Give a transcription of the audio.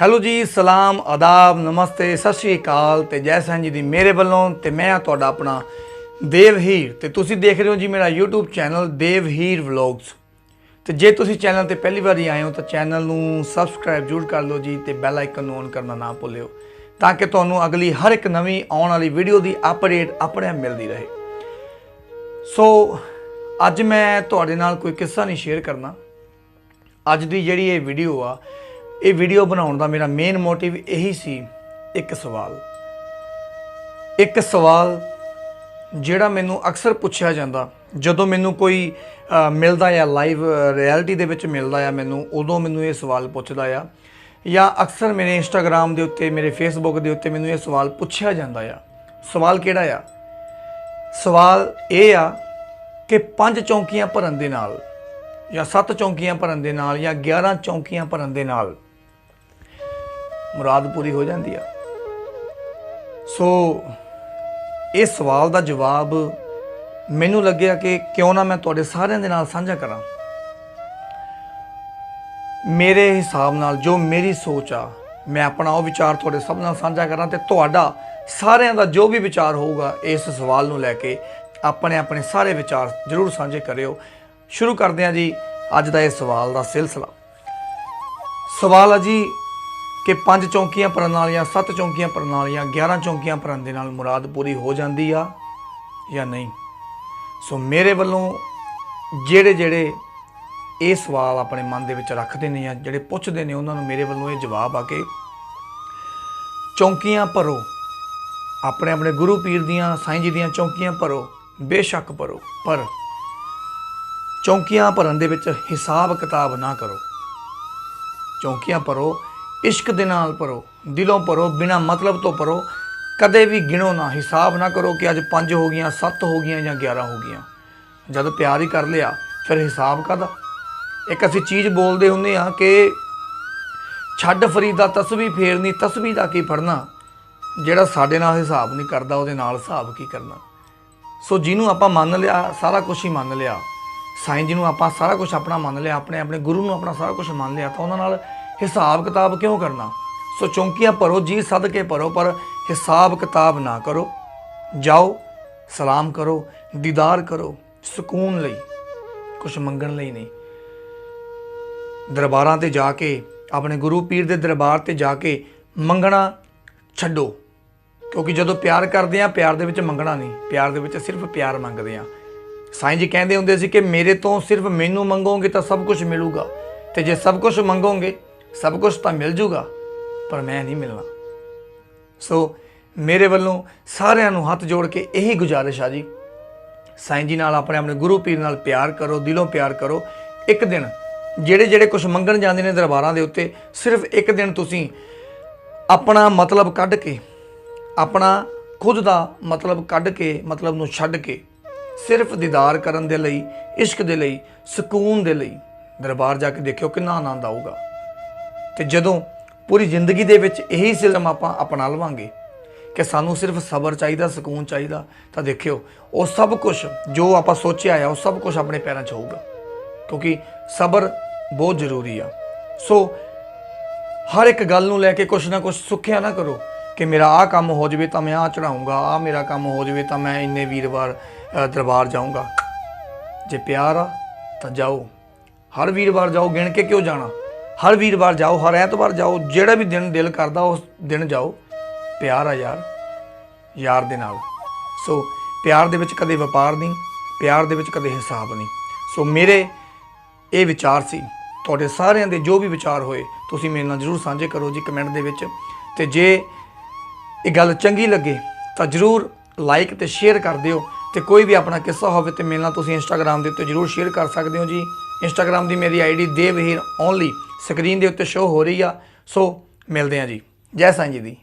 Hello ਜੀ, ਸਲਾਮ, ਆਦਾਬ, ਨਮਸਤੇ, ਸਤਿ ਸ਼੍ਰੀ ਅਕਾਲ ਤੇ ਜੈ ਸਾਈਂ ਜੀ ਦੀ ਮੇਰੇ ਵੱਲੋਂ ਤੇ ਮੈਂ ਆ ਤੁਹਾਡਾ ਆਪਣਾ ਦੇਵ ਹੀਰ ਤੇ ਤੁਸੀਂ ਦੇਖ ਰਹੇ ਹੋ ਜੀ ਮੇਰਾ YouTube channel Dev Heer vlogs. ਤੇ ਜੇ ਤੁਸੀਂ ਚੈਨਲ ਤੇ ਪਹਿਲੀ ਵਾਰੀ ਆਏ ਹੋ ਤਾਂ ਚੈਨਲ ਨੂੰ ਸਬਸਕ੍ਰਾਈਬ ਜ਼ਰੂਰ ਕਰ ਲਓ ਜੀ ਤੇ ਬੈਲ ਆਈਕਨ ਨੂੰ ਔਨ ਕਰਨਾ ਨਾ ਭੁੱਲਿਓ ਤਾਂ ਕਿ ਤੁਹਾਨੂੰ ਅਗਲੀ ਹਰ ਇੱਕ ਨਵੀਂ ਆਉਣ ਵਾਲੀ ਵੀਡੀਓ ਦੀ ਅਪਡੇਟ ਆਪਣੇ ਆਪ ਮਿਲਦੀ ਰਹੇ। ਸੋ ਅੱਜ ਮੈਂ ਤੁਹਾਡੇ ਨਾਲ ਕੋਈ ਕਿੱਸਾ ਨਹੀਂ ਸ਼ੇਅਰ ਕਰਨਾ। ਅੱਜ ਦੀ ਜਿਹੜੀ ਇਹ ਵੀਡੀਓ ਆ ਇਹ ਵੀਡੀਓ ਬਣਾਉਣ ਦਾ ਮੇਰਾ ਮੇਨ ਮੋਟਿਵ ਇਹੀ ਸੀ, ਇੱਕ ਸਵਾਲ। ਇੱਕ ਸਵਾਲ ਜਿਹੜਾ ਮੈਨੂੰ ਅਕਸਰ ਪੁੱਛਿਆ ਜਾਂਦਾ। ਜਦੋਂ ਮੈਨੂੰ ਕੋਈ ਮਿਲਦਾ ਆ ਲਾਈਵ ਰਿਐਲਿਟੀ ਦੇ ਵਿੱਚ ਮਿਲਦਾ ਆ ਮੈਨੂੰ, ਉਦੋਂ ਮੈਨੂੰ ਇਹ ਸਵਾਲ ਪੁੱਛਦਾ ਆ। ਜਾਂ ਅਕਸਰ ਮੇਰੇ ਇੰਸਟਾਗ੍ਰam ਦੇ ਉੱਤੇ, ਮੇਰੇ ਫੇਸਬੁੱਕ ਦੇ ਉੱਤੇ ਮੈਨੂੰ ਇਹ ਸਵਾਲ ਪੁੱਛਿਆ ਜਾਂਦਾ ਆ। ਸਵਾਲ ਕਿਹੜਾ ਆ? ਸਵਾਲ ਇਹ ਆ ਕਿ ਪੰਜ ਚੌਂਕੀਆਂ ਭਰਨ ਦੇ ਨਾਲ ਜਾਂ ਸੱਤ ਚੌਂਕੀਆਂ ਭਰਨ ਦੇ ਨਾਲ ਜਾਂ 11 ਚੌਂਕੀਆਂ ਭਰਨ ਦੇ ਨਾਲ ਮੁਰਾਦ ਪੂਰੀ ਹੋ ਜਾਂਦੀ ਆ। ਸੋ ਇਹ ਸਵਾਲ ਦਾ ਜਵਾਬ ਮੈਨੂੰ ਲੱਗਿਆ ਕਿ ਕਿਉਂ ਨਾ ਮੈਂ ਤੁਹਾਡੇ ਸਾਰਿਆਂ ਦੇ ਨਾਲ ਸਾਂਝਾ ਕਰਾਂ। ਮੇਰੇ ਹਿਸਾਬ ਨਾਲ ਜੋ ਮੇਰੀ ਸੋਚ ਆ, ਮੈਂ ਆਪਣਾ ਉਹ ਵਿਚਾਰ ਤੁਹਾਡੇ ਸਭ ਨਾਲ ਸਾਂਝਾ ਕਰਾਂ ਤੇ ਤੁਹਾਡਾ ਸਾਰਿਆਂ ਦਾ ਜੋ ਵੀ ਵਿਚਾਰ ਹੋਊਗਾ, ਇਸ ਸਵਾਲ ਨੂੰ ਲੈ ਕੇ ਆਪਣੇ ਆਪਣੇ ਸਾਰੇ ਵਿਚਾਰ ਜ਼ਰੂਰ ਸਾਂਝੇ ਕਰਿਓ। ਸ਼ੁਰੂ ਕਰਦੇ ਹਾਂ ਜੀ ਅੱਜ ਦਾ ਇਹ ਸਵਾਲ ਦਾ ਸਿਲਸਿਲਾ। ਸਵਾਲ ਆ ਜੀ ਕਿ ਪੰਜ ਚੌਂਕੀਆਂ ਭਰਨ ਵਾਲੀਆਂ, ਸੱਤ ਚੌਂਕੀਆਂ ਭਰਨ ਵਾਲੀਆਂ 11 ਚੌਂਕੀਆਂ ਭਰਨ ਦੇ ਨਾਲ ਮੁਰਾਦ ਪੂਰੀ ਹੋ ਜਾਂਦੀ ਆ ਜਾਂ ਨਹੀਂ? ਸੋ ਮੇਰੇ ਵੱਲੋਂ ਜਿਹੜੇ ਜਿਹੜੇ ਇਹ ਸਵਾਲ ਆਪਣੇ ਮਨ ਦੇ ਵਿੱਚ ਰੱਖਦੇ ਨੇ ਜਾਂ ਜਿਹੜੇ ਪੁੱਛਦੇ ਨੇ, ਉਹਨਾਂ ਨੂੰ ਮੇਰੇ ਵੱਲੋਂ ਇਹ ਜਵਾਬ ਆ ਕਿ ਚੌਂਕੀਆਂ ਭਰੋ। ਆਪਣੇ ਆਪਣੇ ਗੁਰੂ ਪੀਰ ਦੀਆਂ, ਸਾਈਂ ਜੀ ਦੀਆਂ ਚੌਂਕੀਆਂ ਭਰੋ। ਬੇਸ਼ੱਕ ਭਰੋ, ਪਰ ਚੌਂਕੀਆਂ ਭਰਨ ਦੇ ਵਿੱਚ ਹਿਸਾਬ ਕਿਤਾਬ ਨਾ ਕਰੋ। ਚੌਂਕੀਆਂ ਭਰੋ ਇਸ਼ਕ ਦੇ ਨਾਲ ਭਰੋ, ਦਿਲੋਂ ਭਰੋ, ਬਿਨਾ ਮਤਲਬ ਤੋਂ ਭਰੋ। ਕਦੇ ਵੀ ਗਿਣੋ ਨਾ, ਹਿਸਾਬ ਨਾ ਕਰੋ ਕਿ ਅੱਜ 5 ਹੋ ਗਈਆਂ 7 ਹੋ ਗਈਆਂ ਜਾਂ 11 ਹੋ ਗਈਆਂ। ਜਦ ਪਿਆਰ ਹੀ ਕਰ ਲਿਆ, ਫਿਰ ਹਿਸਾਬ ਕਾਦਾ ਇੱਕ ਅਸੀਂ ਚੀਜ਼ ਬੋਲਦੇ ਹੁੰਦੇ ਆ ਕਿ ਛੱਡ ਫਰੀਦਾ ਤਸਬੀਹ ਫੇਰਨੀ ਤਸਬੀਹ ਦਾ ਕੀ ਫੜਨਾ? ਜਿਹੜਾ ਸਾਡੇ ਨਾਲ ਹਿਸਾਬ ਨਹੀਂ ਕਰਦਾ, ਉਹਦੇ ਨਾਲ ਹਿਸਾਬ ਕੀ ਕਰਨਾ? ਸੋ ਜਿਹਨੂੰ ਆਪਾਂ ਮੰਨ ਲਿਆ, ਸਾਰਾ ਕੁਝ ਹੀ ਮੰਨ ਲਿਆ। ਸਾਈਂ ਜੀ ਨੂੰ ਆਪਾਂ ਸਾਰਾ ਕੁਝ ਆਪਣਾ ਮੰਨ ਲਿਆ, ਆਪਣੇ ਆਪਣੇ ਗੁਰੂ ਨੂੰ ਆਪਣਾ ਸਾਰਾ ਕੁਝ ਮੰਨ ਲਿਆ, ਤਾਂ ਉਹਨਾਂ ਨਾਲ ਹਿਸਾਬ ਕਿਤਾਬ ਕਿਉਂ ਕਰਨਾ? ਸੋ ਚੌਂਕੀਆਂ ਭਰੋ, ਜੀ ਸਦਕੇ ਭਰੋ, ਪਰ ਹਿਸਾਬ ਕਿਤਾਬ ਨਾ ਕਰੋ। ਜਾਓ, ਸਲਾਮ ਕਰੋ, ਦੀਦਾਰ ਕਰੋ, ਸਕੂਨ ਲਈ ਕੁਝ ਮੰਗਣ ਲਈ ਨਹੀਂ। ਦਰਬਾਰਾਂ ਤੇ ਜਾ ਕੇ, ਆਪਣੇ ਗੁਰੂ ਪੀਰ ਦੇ ਦਰਬਾਰ ਤੇ ਜਾ ਕੇ ਮੰਗਣਾ ਛੱਡੋ। ਕਿਉਂਕਿ ਜਦੋਂ ਪਿਆਰ ਕਰਦੇ ਆ ਪਿਆਰ ਦੇ ਵਿੱਚ ਮੰਗਣਾ ਨਹੀਂ। ਪਿਆਰ ਦੇ ਵਿੱਚ ਸਿਰਫ ਪਿਆਰ ਮੰਗਦੇ ਆ ਸਾਈਂ ਜੀ ਕਹਿੰਦੇ ਹੁੰਦੇ ਸੀ ਕਿ ਮੇਰੇ ਤੋਂ ਸਿਰਫ ਮੈਨੂੰ ਮੰਗੋਗੇ ਤਾਂ ਸਭ ਕੁਝ ਮਿਲੂਗਾ। ਤੇ ਜੇ ਸਭ ਕੁਝ ਮੰਗੋਗੇ ਸਭ ਕੁਝ ਤਾਂ ਮਿਲ ਜੂਗਾ, ਪਰ ਮੈਂ ਨਹੀਂ ਮਿਲਣਾ। ਸੋ ਮੇਰੇ ਵੱਲੋਂ ਸਾਰਿਆਂ ਨੂੰ ਹੱਥ ਜੋੜ ਕੇ ਇਹੀ ਗੁਜ਼ਾਰਿਸ਼ ਆ ਜੀ। ਸਾਈਂ ਜੀ ਨਾਲ ਆਪਣੇ ਆਪਣੇ ਗੁਰੂ ਪੀਰ ਨਾਲ ਪਿਆਰ ਕਰੋ, ਦਿਲੋਂ ਪਿਆਰ ਕਰੋ। ਇੱਕ ਦਿਨ ਜਿਹੜੇ ਜਿਹੜੇ ਕੁਝ ਮੰਗਣ ਜਾਂਦੇ ਨੇ ਦਰਬਾਰਾਂ ਦੇ ਉੱਤੇ, ਸਿਰਫ ਇੱਕ ਦਿਨ ਤੁਸੀਂ ਆਪਣਾ ਮਤਲਬ ਕੱਢ ਕੇ, ਆਪਣਾ ਖੁਦ ਦਾ ਮਤਲਬ ਕੱਢ ਕੇ, ਮਤਲਬ ਨੂੰ ਛੱਡ ਕੇ, ਸਿਰਫ ਦੀਦਾਰ ਕਰਨ ਦੇ ਲਈ, ਇਸ਼ਕ ਦੇ ਲਈ, ਸਕੂਨ ਦੇ ਲਈ ਦਰਬਾਰ ਜਾ ਕੇ ਦੇਖਿਓ ਕਿੰਨਾ ਆਨੰਦ ਆਊਗਾ। ਤੇ ਜਦੋਂ ਪੂਰੀ ਜ਼ਿੰਦਗੀ ਦੇ ਵਿੱਚ ਇਹੀ ਸਿਲਮ ਆਪਾਂ ਅਪਣਾ ਲਵਾਂਗੇ ਕਿ ਸਾਨੂੰ ਸਿਰਫ ਸਬਰ ਚਾਹੀਦਾ, ਸਕੂਨ ਚਾਹੀਦਾ, ਤਾਂ ਦੇਖਿਓ, ਉਹ ਸਭ ਕੁਝ ਜੋ ਆਪਾਂ ਸੋਚਿਆ ਆ, ਉਹ ਸਭ ਕੁਝ ਆਪਣੇ ਪੈਰਾਂ 'ਚ ਹੋਊਗਾ। ਕਿਉਂਕਿ ਸਬਰ ਬਹੁਤ ਜ਼ਰੂਰੀ ਆ। ਸੋ ਹਰ ਇੱਕ ਗੱਲ ਨੂੰ ਲੈ ਕੇ ਕੁਛ ਨਾ ਕੁਛ ਸੁੱਖਿਆ ਨਾ ਕਰੋ ਕਿ ਮੇਰਾ ਆਹ ਕੰਮ ਹੋ ਜਾਵੇ ਤਾਂ ਮੈਂ ਆਹ ਚੜਾਉਂਗਾ, ਆਹ ਮੇਰਾ ਕੰਮ ਹੋ ਜਾਵੇ ਤਾਂ ਮੈਂ ਇੰਨੇ ਵੀਰਵਾਰ ਦਰਬਾਰ ਜਾਊਂਗਾ। ਜੇ ਪਿਆਰ ਆ ਤਾਂ ਜਾਓ। ਹਰ ਵੀਰਵਾਰ ਜਾਓ, ਗਿਣ ਕੇ ਕਿਉਂ ਜਾਣਾ? ਹਰ ਵੀਰਵਾਰ ਜਾਓ, ਹਰ ਐਤਵਾਰ ਜਾਓ, ਜਿਹੜਾ ਵੀ ਦਿਨ ਦਿਲ ਕਰਦਾ, ਉਸ ਦਿਨ ਜਾਓ। ਪਿਆਰ ਆ ਯਾਰ ਯਾਰ ਦੇ ਨਾਲ। ਸੋ ਪਿਆਰ ਦੇ ਵਿੱਚ ਕਦੇ ਵਪਾਰ ਨਹੀਂ, ਪਿਆਰ ਦੇ ਵਿੱਚ ਕਦੇ ਹਿਸਾਬ ਨਹੀਂ। ਸੋ ਮੇਰੇ ਇਹ ਵਿਚਾਰ ਸੀ, ਤੁਹਾਡੇ ਸਾਰਿਆਂ ਦੇ ਜੋ ਵੀ ਵਿਚਾਰ ਹੋਏ, ਤੁਸੀਂ ਮੇਰੇ ਨਾਲ ਜਰੂਰ ਸਾਂਝੇ ਕਰੋ ਜੀ ਕਮੈਂਟ ਦੇ ਵਿੱਚ। ਤੇ ਜੇ ਇਹ ਗੱਲ ਚੰਗੀ ਲੱਗੇ, ਤਾਂ ਜਰੂਰ ਲਾਈਕ ਤੇ ਸ਼ੇਅਰ ਕਰ ਦਿਓ। ਤੇ ਕੋਈ ਵੀ ਆਪਣਾ ਕਿੱਸਾ ਹੋਵੇ ਤੇ ਮੇਰੇ ਨਾਲ ਤੁਸੀਂ ਇੰਸਟਾਗ੍ਰam ਦੇ ਉੱਤੇ ਜਰੂਰ ਸ਼ੇਅਰ ਕਰ ਸਕਦੇ ਹੋ ਜੀ। ਇੰਸਟਾਗ੍ਰam ਦੀ ਮੇਰੀ ਆਈਡੀ ਦੇਵਹੀਰ ਓਨਲੀ ਸਕਰੀਨ ਦੇ ਉੱਤੇ ਸ਼ੋ ਹੋ ਰਹੀ ਆ। ਸੋ ਮਿਲਦੇ ਹਾਂ ਜੀ। ਜੈ ਸਾਈਂ ਜੀ ਦੀ।